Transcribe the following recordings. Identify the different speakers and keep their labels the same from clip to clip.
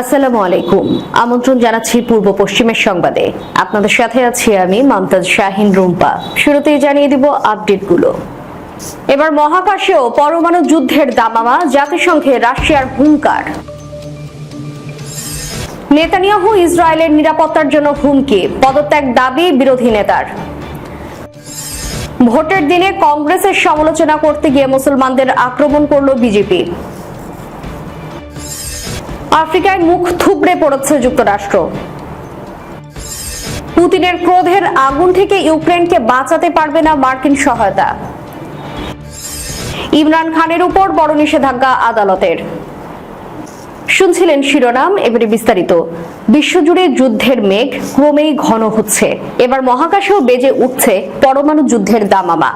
Speaker 1: আসসালামু আলাইকুম আমন্ত্রণ জানাচ্ছি পূর্ব পশ্চিমের সংবাদে আপনাদের সাথে আছি আমি মমতাজ শাহিন রুম্পা শুরুতেই জানিয়ে দিব আপডেটগুলো এবার মহাকাশেও পরমাণু যুদ্ধের দামামা জাতিসংঘে রাশিয়ার হুঙ্কার নেতানিয়াহু ইসরায়েলের নিরাপত্তার জন্য হুমকি পদত্যাগ দাবি বিরোধী নেতার ভোটের দিনে কংগ্রেসের সমালোচনা করতে গিয়ে মুসলমানদের আক্রমণ করল বিজেপি আফ্রিকায় মুখ থুবড়ে পড়েছে যুক্তরাষ্ট্র পুতিনের ক্রোধের আগুন থেকে ইউক্রেনকে বাঁচাতে পারবে না মার্কিন সহায়তা ইমরান খানের উপর বড় নিষেধাজ্ঞা আদালতের শুনছিলেন শিরোনাম এবারে বিস্তারিত বিশ্বজুড়ে যুদ্ধের মেঘ ক্রমেই ঘন হচ্ছে এবার মহাকাশেও বেজে উঠছে পরমাণু যুদ্ধের দামামা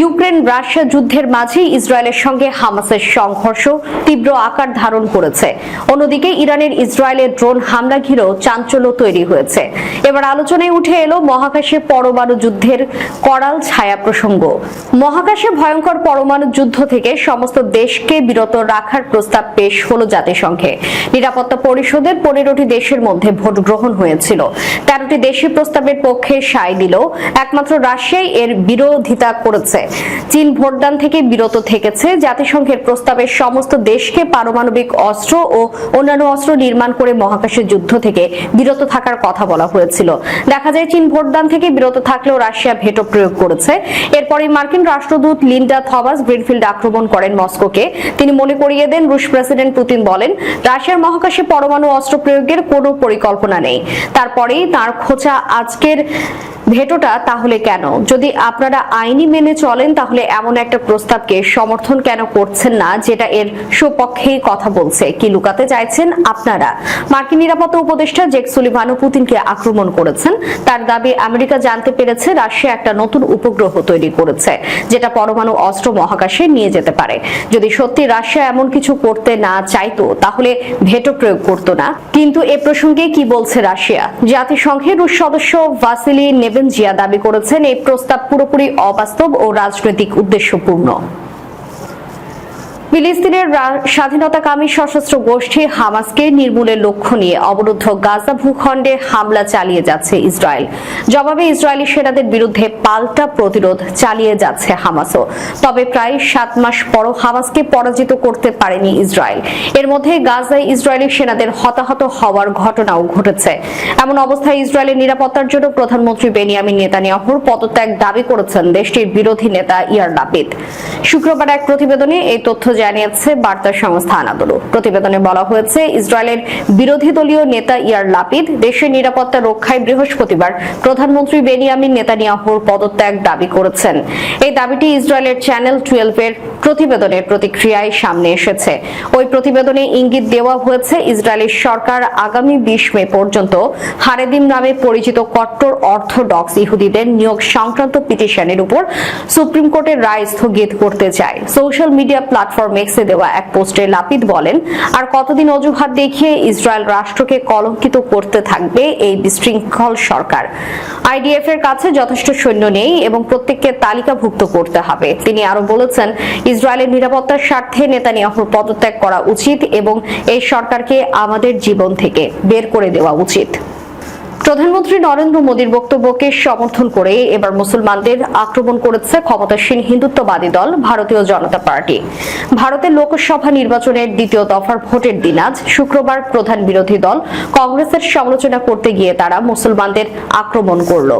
Speaker 1: ইউক্রেন রাশিয়া যুদ্ধের মাঝেই ইসরায়েলের সঙ্গে হামাসের সংঘর্ষ তীব্র আকার ধারণ করেছে অন্যদিকে ইরানের ইসরায়েলের ড্রোন হামলা ঘিরেও চাঞ্চল্য তৈরি হয়েছে এবার আলোচনায় উঠে এলো মহাকাশে পরমাণু যুদ্ধের করাল ছায়া প্রসঙ্গ মহাকাশে ভয়ঙ্কর পরমাণু যুদ্ধ থেকে সমস্ত দেশকে বিরত রাখার প্রস্তাব পেশ হলো জাতিসংঘে নিরাপত্তা পরিষদের পনেরোটি দেশের মধ্যে ভোট গ্রহণ হয়েছিল তেরোটি দেশি প্রস্তাবের পক্ষে সায় দিল একমাত্র রাশিয়াই এর বিরোধিতা করেছে চীন ভোটদান থেকে বিরত থেকেছে জাতিসংঘের প্রস্তাবে সমস্ত দেশকে পারমাণবিক অস্ত্র ও অন্যান্য অস্ত্র নির্মাণ করে মহাকাশের যুদ্ধ থেকে বিরত থাকার কথা বলা হয়েছিল দেখা যায় চীন ভোটদান থেকে বিরত থাকলেও রাশিয়া ভেটো প্রয়োগ করেছে এরপরে মার্কিন রাষ্ট্রদূত লিন্ডা থমাস গ্রিনফিল্ড আক্রমণ করেন মস্কোকে তিনি মনে করিয়ে দেন রুশ প্রেসিডেন্ট পুতিন বলেন রাশিয়ার মহাকাশে পরমাণু অস্ত্র প্রয়োগের কোনো পরিকল্পনা নেই তারপরে তার খোঁচা আজকের ভেটোটা তাহলে কেন যদি আপনারা আইনি মেনে চলেন তাহলে এমন একটা প্রস্তাবকে সমর্থন কেন করছেন না যেটা এর সুপক্ষেই কথা বলছে কি লুকাতে চাইছেন আপনারা মার্কিন নিরাপত্তা উপদেষ্টা জেক সুলিভানো পুতিনকে আক্রমণ করেছেন তার দাবি আমেরিকা জানতে পেরেছে রাশিয়া একটা নতুন উপগ্রহ তৈরি করেছে যেটা পরমাণু অস্ত্র মহাকাশে নিয়ে যেতে পারে যদি সত্যি রাশিয়া এমন কিছু করতে না চাইতো তাহলে ভেটো প্রয়োগ করতো না কিন্তু এ প্রশ্ন প্রসঙ্গে কি বলছে রাশিয়া জাতিসংঘের রুশ সদস্য ভাসিলি নেভেনজিয়া দাবি করেছেন এই প্রস্তাব পুরোপুরি অবাস্তব ও রাজনৈতিক উদ্দেশ্যপূর্ণ ফিলিস্তিনের স্বাধীনতা কামী সশস্ত্র গোষ্ঠী হামাসকে নির্মূলের লক্ষ্য নিয়ে অবরুদ্ধ গাজা ভূখণ্ডে হামলা চালিয়ে যাচ্ছে ইসরায়েল জবাবে ইসরায়েলি সেনাদের বিরুদ্ধে পাল্টা প্রতিরোধ চালিয়ে যাচ্ছে হামাসও তবে প্রায় সাত মাস পরও হামাসকে পরাজিত করতে পারেনি ইসরায়েল এর মধ্যে গাজায় ইসরায়েলি সেনাদের হতাহত হওয়ার ঘটনাও ঘটেছে এমন অবস্থায় ইসরায়েলের নিরাপত্তার জন্য প্রধানমন্ত্রী বেনিয়ামিন নেতানিয়াহুর পদত্যাগ দাবি করেছেন দেশটির বিরোধী নেতা ইয়ার লাপিদ শুক্রবার এক প্রতিবেদনে এই তথ্য জানিয়েছে বার্তা সংস্থা আনাদলু প্রতিবেদনে বলা হয়েছে ইসরায়েলের বিরোধী দলীয় নেতা ইয়ার লাপিদ দেশের নিরাপত্তা রক্ষায় বৃহস্পতিবার প্রধানমন্ত্রী বেনিয়ামিন নেতানিয়াহুর পদত্যাগ দাবি করেছেন এই দাবিটি ইসরায়েলের চ্যানেল টুয়েলভ এর প্রতিবেদনের প্রতিক্রিয়ায় সামনে এসেছে ওই প্রতিবেদনে ইঙ্গিত দেওয়া হয়েছে ইসরায়েলের সরকার আগামী বিশ মে পর্যন্ত হারেদিম নামে পরিচিত কট্টর অর্থোডক্স ইহুদিদের নিয়োগ সংক্রান্ত পিটিশনের উপর সুপ্রিম কোর্টের রায় স্থগিত করতে চায় সোশ্যাল মিডিয়া প্ল্যাটফর্ম মেক্সে দেওয়া এক পোস্টে লাপিদ বলেন আর কতদিন অজুহাত দেখিয়ে ইসরায়েল রাষ্ট্রকে কলঙ্কিত করতে থাকবে এই বিশৃঙ্খল সরকার আইডিএফ এর কাছে যথেষ্ট সৈন্য নেই এবং প্রত্যেককে তালিকাভুক্ত করতে হবে তিনি আরো বলেছেন ইসরায়েলের নিরাপত্তার স্বার্থে নেতানিয়াহুর পদত্যাগ করা উচিত এবং এই সরকারকে আমাদের জীবন থেকে বের করে দেওয়া উচিত প্রধানমন্ত্রী নরেন্দ্র মোদীর বক্তব্যকে সমর্থন করে এবার মুসলমানদের আক্রমণ করেছে ক্ষমতাসীন হিন্দুত্ববাদী দল ভারতীয় জনতা পার্টি ভারতের লোকসভা নির্বাচনের দ্বিতীয় দফার ভোটের দিন আজ শুক্রবার প্রধান বিরোধী দল কংগ্রেসের সমালোচনা করতে গিয়ে তারা মুসলমানদের আক্রমণ করল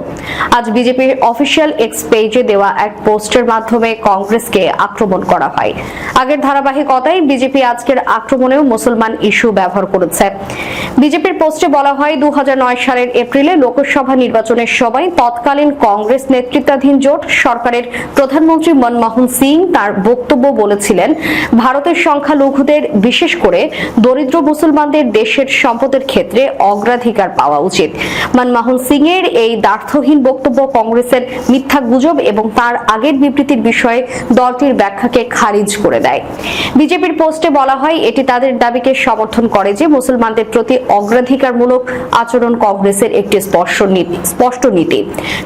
Speaker 1: আজ বিজেপির অফিসিয়াল এক্স পেজে দেওয়া এক পোস্টের মাধ্যমে কংগ্রেসকে আক্রমণ করা হয় আগের ধারাবাহিকতায় বিজেপি আজকের আক্রমণেও মুসলমান ইস্যু ব্যবহার করেছে বিজেপির পোস্টে বলা হয় দু সালের এপ্রিলে লোকসভা নির্বাচনের সময় তৎকালীন কংগ্রেস নেতৃত্বাধীন জোট সরকারের প্রধানমন্ত্রী মনমোহন সিং তার বক্তব্য বলেছিলেন ভারতের সংখ্যালঘুদের বিশেষ করে দরিদ্র মুসলমানদের দেশের সম্পদের ক্ষেত্রে অগ্রাধিকার পাওয়া উচিত মনমোহন সিং এর এই দার্থহীন বক্তব্য কংগ্রেসের মিথ্যা গুজব এবং তার আগের বিবৃতির বিষয়ে দলটির ব্যাখ্যাকে খারিজ করে দেয় বিজেপির পোস্টে বলা হয় এটি তাদের দাবিকে সমর্থন করে যে মুসলমানদের প্রতি অগ্রাধিকারমূলক আচরণ কংগ্রেসের একটি স্পষ্ট নীতি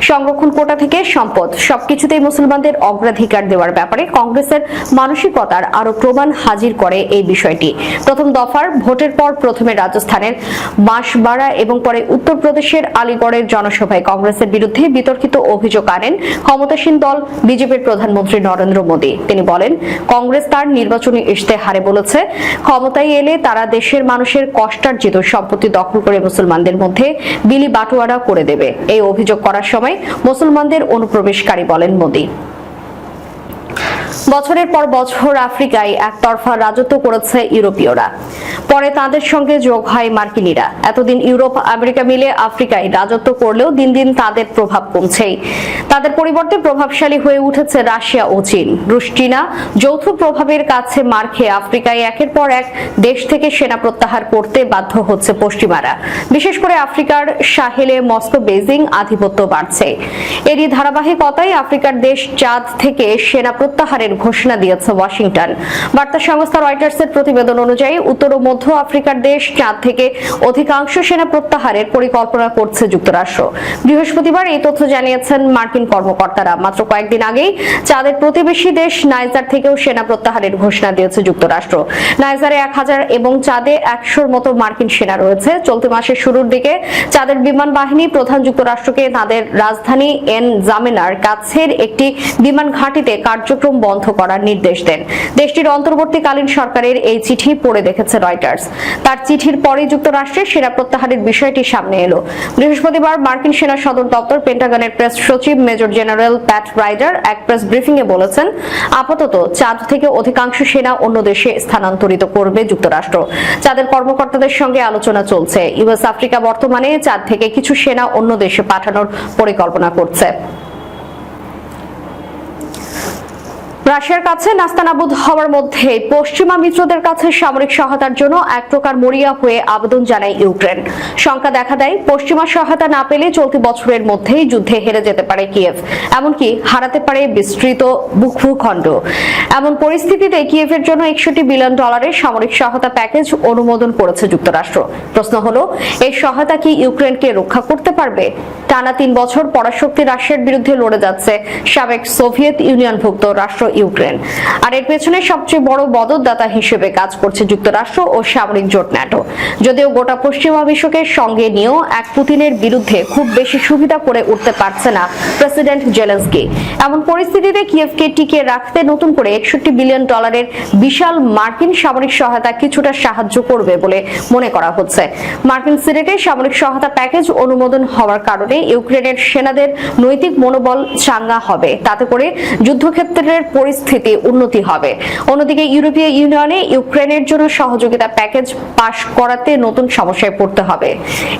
Speaker 1: সংরক্ষণ কোটা থেকে সম্পদ সবকিছুতেই মুসলমানদের অগ্রাধিকার দেওয়ার ব্যাপারে কংগ্রেসের মানসিকতার আরো প্রমাণ হাজির করে এই বিষয়টি প্রথম দফার ভোটের পর প্রথমে রাজস্থানের বাঁশবাড়া এবং পরে উত্তরপ্রদেশের আলিগড়ের জনসভায় কংগ্রেসের বিরুদ্ধে বিতর্কিত অভিযোগ আনেন ক্ষমতাসীন দল বিজেপির প্রধানমন্ত্রী নরেন্দ্র মোদী তিনি বলেন কংগ্রেস তার নির্বাচনী ইশতেহারে বলেছে ক্ষমতায় এলে তারা দেশের মানুষের কষ্টার্জিত সম্পত্তি দখল করে মুসলমানদের মধ্যে বিলি বাটোয়ারা করে দেবে এই অভিযোগ করার সময় মুসলমানদের অনুপ্রবেশকারী বলেন মোদী বছরের পর বছর আফ্রিকায় একতরফা রাজত্ব করেছে ইউরোপীয়রা পরে তাদের সঙ্গে যোগ হয় মার্কিনিরা এতদিন ইউরোপ আমেরিকা মিলে আফ্রিকায় রাজত্ব করলেও দিন দিন তাদের প্রভাব কমছেই তাদের পরিবর্তে প্রভাবশালী হয়ে উঠেছে রাশিয়া ও চীন রুশ চীনা যৌথ প্রভাবের কাছে মার খেয়ে আফ্রিকায় একের পর এক দেশ থেকে সেনা প্রত্যাহার করতে বাধ্য হচ্ছে পশ্চিমারা বিশেষ করে আফ্রিকার সাহেলে মস্কো বেজিং আধিপত্য বাড়ছে এরই ধারাবাহিকতায় আফ্রিকার দেশ চাঁদ থেকে সেনা প্রত্যাহারের যুদ্ধের ঘোষণা দিয়েছে ওয়াশিংটন বার্তা সংস্থা রয়টার্সের প্রতিবেদন অনুযায়ী উত্তর ও মধ্য আফ্রিকার দেশ চাঁদ থেকে অধিকাংশ সেনা প্রত্যাহারের পরিকল্পনা করছে যুক্তরাষ্ট্র বৃহস্পতিবার এই তথ্য জানিয়েছেন মার্কিন কর্মকর্তারা মাত্র কয়েকদিন আগেই চাঁদের প্রতিবেশী দেশ নাইজার থেকেও সেনা প্রত্যাহারের ঘোষণা দিয়েছে যুক্তরাষ্ট্র নাইজারে এক হাজার এবং চাঁদে একশোর মতো মার্কিন সেনা রয়েছে চলতি মাসের শুরুর দিকে চাঁদের বিমান বাহিনী প্রধান যুক্তরাষ্ট্রকে তাদের রাজধানী এন জামেনার কাছের একটি বিমান ঘাঁটিতে কার্যক্রম বন্ধ বন্ধ করার নির্দেশ দেন দেশটির অন্তর্বর্তীকালীন সরকারের এই চিঠি পড়ে দেখেছে রয়টার্স তার চিঠির পরে যুক্তরাষ্ট্রের সেরা প্রত্যাহারের বিষয়টি সামনে এলো বৃহস্পতিবার মার্কিন সেনা সদর দপ্তর পেন্টাগনের প্রেস সচিব মেজর জেনারেল প্যাট রাইডার এক প্রেস ব্রিফিং এ বলেছেন আপাতত চাঁদ থেকে অধিকাংশ সেনা অন্য দেশে স্থানান্তরিত করবে যুক্তরাষ্ট্র চাঁদের কর্মকর্তাদের সঙ্গে আলোচনা চলছে ইউএস আফ্রিকা বর্তমানে চাঁদ থেকে কিছু সেনা অন্য দেশে পাঠানোর পরিকল্পনা করছে রাশিয়ার কাছে নাস্তানাবুদ হওয়ার মধ্যে পশ্চিমা মিত্রদের কাছে সামরিক সহায়তার জন্য এক প্রকার মরিয়া হয়ে আবেদন জানায় ইউক্রেন শঙ্কা দেখা দেয় পশ্চিমা সহায়তা না পেলে চলতি বছরের মধ্যেই যুদ্ধে হেরে যেতে পারে কিয়েভ এমনকি হারাতে পারে বিস্তৃত ভূখণ্ড এমন পরিস্থিতিতে কিয়েভের জন্য একষট্টি বিলিয়ন ডলারের সামরিক সহায়তা প্যাকেজ অনুমোদন করেছে যুক্তরাষ্ট্র প্রশ্ন হলো এই সহায়তা কি ইউক্রেনকে রক্ষা করতে পারবে টানা তিন বছর পরাশক্তি রাশিয়ার বিরুদ্ধে লড়ে যাচ্ছে সাবেক সোভিয়েত ইউনিয়নভুক্ত রাষ্ট্র ইউক্রেন আর এর পেছনে সবচেয়ে বড় বদরদাতা হিসেবে কাজ করছে যুক্তরাষ্ট্র ও সামরিক জোট ন্যাটো যদিও গোটা পশ্চিমা বিশ্বকে সঙ্গে নিয়েও এক পুতিনের বিরুদ্ধে খুব বেশি সুবিধা করে উঠতে পারছে না প্রেসিডেন্ট জেলেন্সকি এমন পরিস্থিতিতে কিয়েভকে টিকে রাখতে নতুন করে একষট্টি বিলিয়ন ডলারের বিশাল মার্কিন সামরিক সহায়তা কিছুটা সাহায্য করবে বলে মনে করা হচ্ছে মার্কিন সিনেটে সামরিক সহায়তা প্যাকেজ অনুমোদন হওয়ার কারণে ইউক্রেনের সেনাদের নৈতিক মনোবল চাঙ্গা হবে তাতে করে যুদ্ধক্ষেত্রের পরিস্থিতি উন্নতি হবে অন্যদিকে ইউরোপীয় ইউনিয়নে ইউক্রেনের জন্য সহযোগিতা প্যাকেজ পাস করাতে নতুন সমস্যায় পড়তে হবে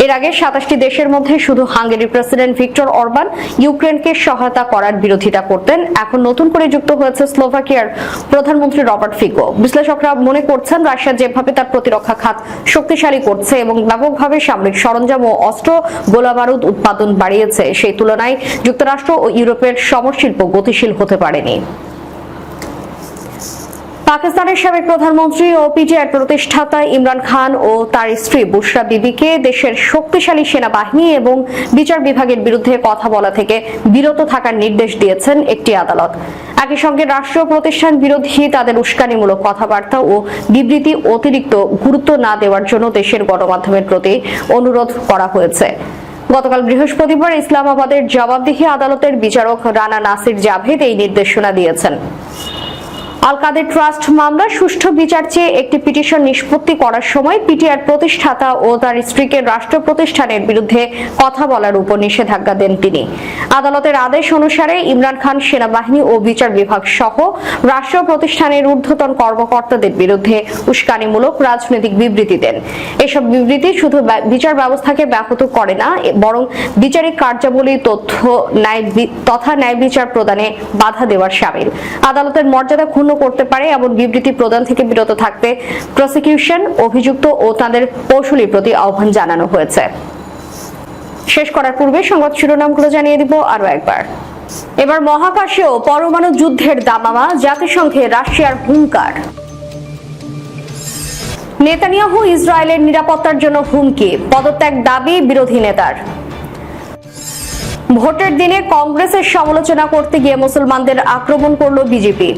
Speaker 1: এর আগে সাতাশটি দেশের মধ্যে শুধু হাঙ্গেরির প্রেসিডেন্ট ভিক্টর অরবান ইউক্রেনকে সহায়তা করার বিরোধিতা করতেন এখন নতুন করে যুক্ত হয়েছে স্লোভাকিয়ার প্রধানমন্ত্রী রবার্ট ফিকো বিশ্লেষকরা মনে করছেন রাশিয়া যেভাবে তার প্রতিরক্ষা খাত শক্তিশালী করছে এবং ব্যাপকভাবে সামরিক সরঞ্জাম ও অস্ত্র গোলাবারুদ উৎপাদন বাড়িয়েছে সেই তুলনায় যুক্তরাষ্ট্র ও ইউরোপের সমরশিল্প গতিশীল হতে পারেনি পাকিস্তানের সাবেক প্রধানমন্ত্রী ও পিজিআর প্রতিষ্ঠাতা ইমরান খান ও তার স্ত্রী বুশরা বিবিকে দেশের শক্তিশালী সেনাবাহিনী এবং বিচার বিভাগের বিরুদ্ধে কথা বলা থেকে বিরত থাকার নির্দেশ দিয়েছেন একটি আদালত একই সঙ্গে রাষ্ট্রীয় প্রতিষ্ঠান বিরোধী তাদের উস্কানিমূলক কথাবার্তা ও বিবৃতি অতিরিক্ত গুরুত্ব না দেওয়ার জন্য দেশের গণমাধ্যমের প্রতি অনুরোধ করা হয়েছে গতকাল বৃহস্পতিবার ইসলামাবাদের জবাবদিহি আদালতের বিচারক রানা নাসির জাভেদ এই নির্দেশনা দিয়েছেন আল কাদের ট্রাস্ট মামলার সুষ্ঠু বিচার চেয়ে একটি পিটিশন নিষ্পত্তি করার সময় পিটিআর প্রতিষ্ঠাতা ও তার স্ত্রীকে রাষ্ট্র প্রতিষ্ঠানের বিরুদ্ধে কথা বলার উপর নিষেধাজ্ঞা দেন তিনি আদালতের আদেশ অনুসারে ইমরান খান সেনাবাহিনী ও বিচার বিভাগ সহ রাষ্ট্র প্রতিষ্ঠানের ঊর্ধ্বতন কর্মকর্তাদের বিরুদ্ধে উস্কানিমূলক রাজনৈতিক বিবৃতি দেন এসব বিবৃতি শুধু বিচার ব্যবস্থাকে ব্যাহত করে না বরং বিচারিক কার্যাবলী তথ্য ন্যায় তথা ন্যায় বিচার প্রদানে বাধা দেওয়ার সামিল আদালতের মর্যাদা ক্ষুণ্ণ করতে পারে এমন বিবৃতি প্রদান থেকে বিরত থাকতে প্রসিকিউশন অভিযুক্ত ও তাদের কৌশলীর প্রতি আহ্বান জানানো হয়েছে শেষ করার পূর্বে সংবাদ শিরোনামগুলো জানিয়ে দিব আরো একবার এবার মহাকাশেও পরমাণু যুদ্ধের দামামা জাতিসংঘে রাশিয়ার হুঙ্কার নেতানিয়াহু ইসরায়েলের নিরাপত্তার জন্য হুমকি পদত্যাগ দাবি বিরোধী নেতার ভোটের দিনে কংগ্রেসের সমালোচনা করতে গিয়ে মুসলমানদের আক্রমণ করল বিজেপি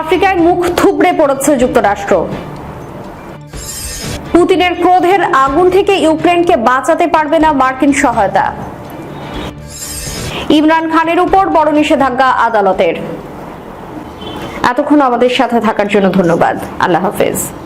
Speaker 1: আফ্রিকায় মুখ থুবড়ে পড়েছে যুক্তরাষ্ট্র পুতিনের ক্রোধের আগুন থেকে ইউক্রেনকে বাঁচাতে পারবে না মার্কিন সহায়তা ইমরান খানের উপর বড় নিষেধাজ্ঞা আদালতের এতক্ষণ আমাদের সাথে থাকার জন্য ধন্যবাদ আল্লাহ হাফেজ